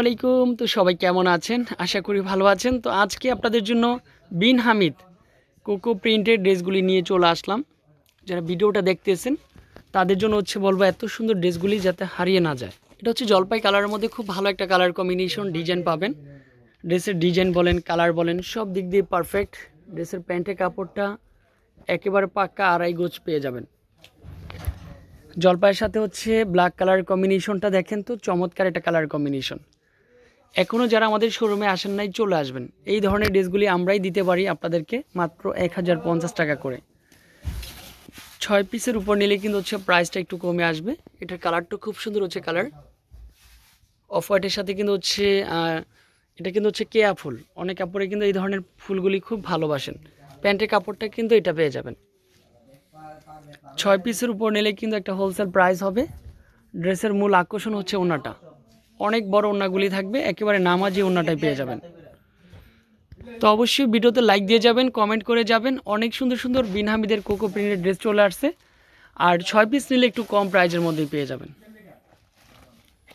আলাইকুম। তো সবাই কেমন আছেন? আশা করি ভালো আছেন। তো আজকে আপনাদের জন্য বিন হামিদ কোকো প্রিন্টের ড্রেসগুলি নিয়ে চলে আসলাম। যারা ভিডিওটা দেখতেছেন, তাদের জন্য হচ্ছে বলব এত সুন্দর ড্রেসগুলি যাতে হারিয়ে না যায়। এটা হচ্ছে জলপাই কালারের মধ্যে খুব ভালো একটা কালার কম্বিনেশন ডিজাইন পাবেন। ড্রেসের ডিজাইন বলেন কালার বলেন, সব দিক দিয়ে পারফেক্ট ড্রেসের প্যান্টের কাপড়টা একেবারে পাক্কা আড়াই গোছ পেয়ে যাবেন। জলপাইয়ের সাথে হচ্ছে ব্ল্যাক কালার কম্বিনেশনটা দেখেন তো, চমৎকার একটা কালার কম্বিনেশন এখনও যারা আমাদের শোরুমে আসেন নাই, চলে আসবেন। এই ধরনের ড্রেসগুলি আমরাই দিতে পারি আপনাদেরকে মাত্র এক হাজার পঞ্চাশ টাকা করে। ছয় পিসের উপর নিলে কিন্তু হচ্ছে প্রাইসটা একটু কমে আসবে। এটার কালারটা খুব সুন্দর হচ্ছে কালার অফ হোয়াইটের সাথে কিন্তু হচ্ছে এটা কিন্তু হচ্ছে কেয়া ফুল। অনেক কাপড়ে কিন্তু এই ধরনের ফুলগুলি খুব ভালোবাসেন। প্যান্টের কাপড়টা কিন্তু এটা পেয়ে যাবেন। ছয় পিসের উপর নিলে কিন্তু একটা হোলসেল প্রাইস হবে। ড্রেসের মূল আকর্ষণ হচ্ছে ওনাটা। অনেক বড় ওনাগুলি থাকবে, একেবারে নামাজি ওনাটাই পেয়ে যাবেন। তো অবশ্যই ভিডিওতে লাইক দিয়ে যাবেন কমেন্ট করে যাবেন। অনেক সুন্দর সুন্দর বিনহামিদের কোকো প্রিন্টের ড্রেস চলে আসছে। আর ছয় পিস নিলে একটু কম প্রাইজের মধ্যেই পেয়ে যাবেন।